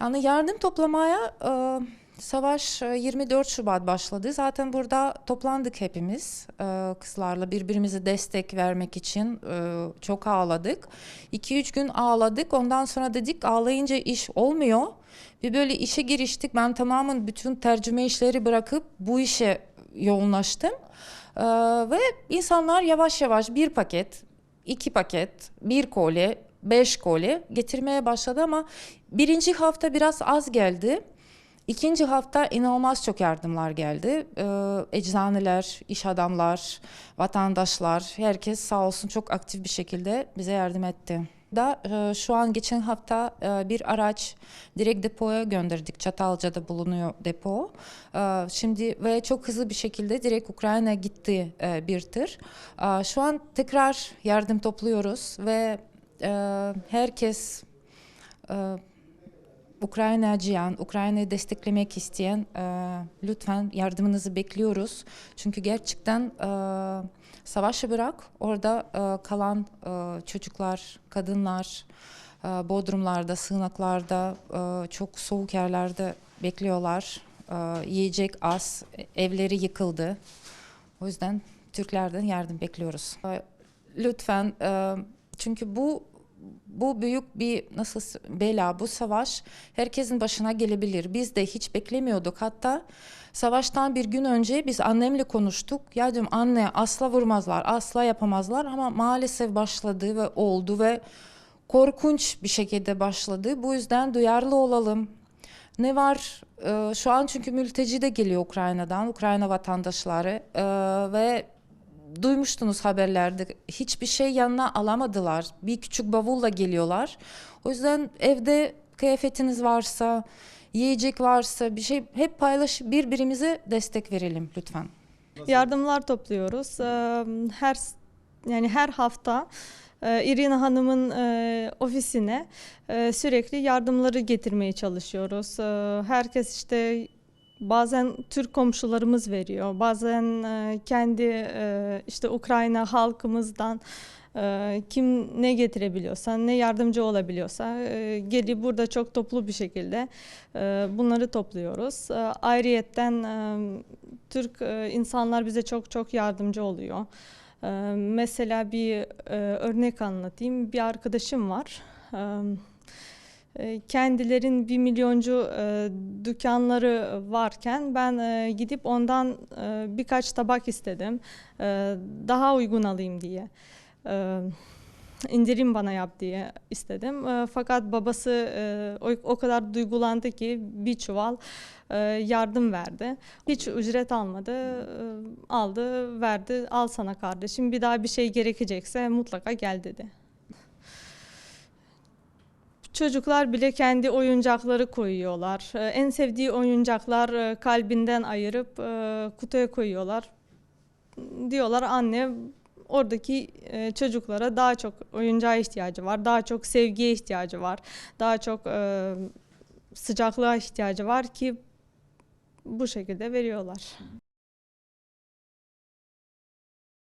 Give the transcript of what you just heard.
Yani yardım toplamaya e, savaş e, 24 Şubat başladı. Zaten burada toplandık hepimiz e, kızlarla birbirimize destek vermek için e, çok ağladık. 2-3 gün ağladık. Ondan sonra dedik ağlayınca iş olmuyor. Bir böyle işe giriştik. Ben tamamen bütün tercüme işleri bırakıp bu işe yoğunlaştım. E, ve insanlar yavaş yavaş bir paket, iki paket, bir koli, beş koli getirmeye başladı ama birinci hafta biraz az geldi. İkinci hafta inanılmaz çok yardımlar geldi. Ee, eczaneler, iş adamlar, vatandaşlar, herkes sağ olsun çok aktif bir şekilde bize yardım etti. Da e, şu an geçen hafta e, bir araç direkt depoya gönderdik. Çatalca'da bulunuyor depo. E, şimdi ve çok hızlı bir şekilde direkt Ukrayna gitti e, bir tır. E, şu an tekrar yardım topluyoruz ve e, herkes e, Ukrayna acıyan, Ukrayna'yı desteklemek isteyen e, lütfen yardımınızı bekliyoruz. Çünkü gerçekten e, savaşı bırak orada e, kalan e, çocuklar, kadınlar e, bodrumlarda, sığınaklarda, e, çok soğuk yerlerde bekliyorlar. E, yiyecek az, evleri yıkıldı. O yüzden Türklerden yardım bekliyoruz. E, Lütfen e, çünkü bu bu büyük bir nasıl bela, bu savaş herkesin başına gelebilir. Biz de hiç beklemiyorduk. Hatta savaştan bir gün önce biz annemle konuştuk. Ya diyorum anne asla vurmazlar, asla yapamazlar ama maalesef başladı ve oldu ve korkunç bir şekilde başladı. Bu yüzden duyarlı olalım. Ne var? Ee, şu an çünkü mülteci de geliyor Ukrayna'dan, Ukrayna vatandaşları Ee, ve duymuştunuz haberlerde hiçbir şey yanına alamadılar. Bir küçük bavulla geliyorlar. O yüzden evde kıyafetiniz varsa, yiyecek varsa bir şey hep paylaşıp birbirimize destek verelim lütfen. Yardımlar topluyoruz. Eee, Her yani her hafta eee, İrina Hanım'ın eee, ofisine eee, sürekli yardımları getirmeye çalışıyoruz. Eee, Herkes işte bazen Türk komşularımız veriyor, bazen eee, kendi eee, işte Ukrayna halkımızdan eee, kim ne getirebiliyorsa, ne yardımcı olabiliyorsa eee, gelip burada çok toplu bir şekilde eee, bunları topluyoruz. Eee, Ayrıyetten eee, Türk e, insanlar bize çok çok yardımcı oluyor. E, mesela bir e, örnek anlatayım. Bir arkadaşım var. E, e, kendilerin bir milyoncu e, dükkanları varken ben e, gidip ondan e, birkaç tabak istedim. E, daha uygun alayım diye. E, indirim bana yap diye istedim. E, fakat babası e, o, o kadar duygulandı ki bir çuval e, yardım verdi. Hiç ücret almadı, e, aldı, verdi. Al sana kardeşim. Bir daha bir şey gerekecekse mutlaka gel dedi. Çocuklar bile kendi oyuncakları koyuyorlar. E, En sevdiği oyuncaklar e, kalbinden ayırıp e, kutuya koyuyorlar. Diyorlar anne oradaki e, çocuklara daha çok oyuncağa ihtiyacı var, daha çok sevgiye ihtiyacı var, daha çok sıcaklığa ihtiyacı var ki bu şekilde veriyorlar.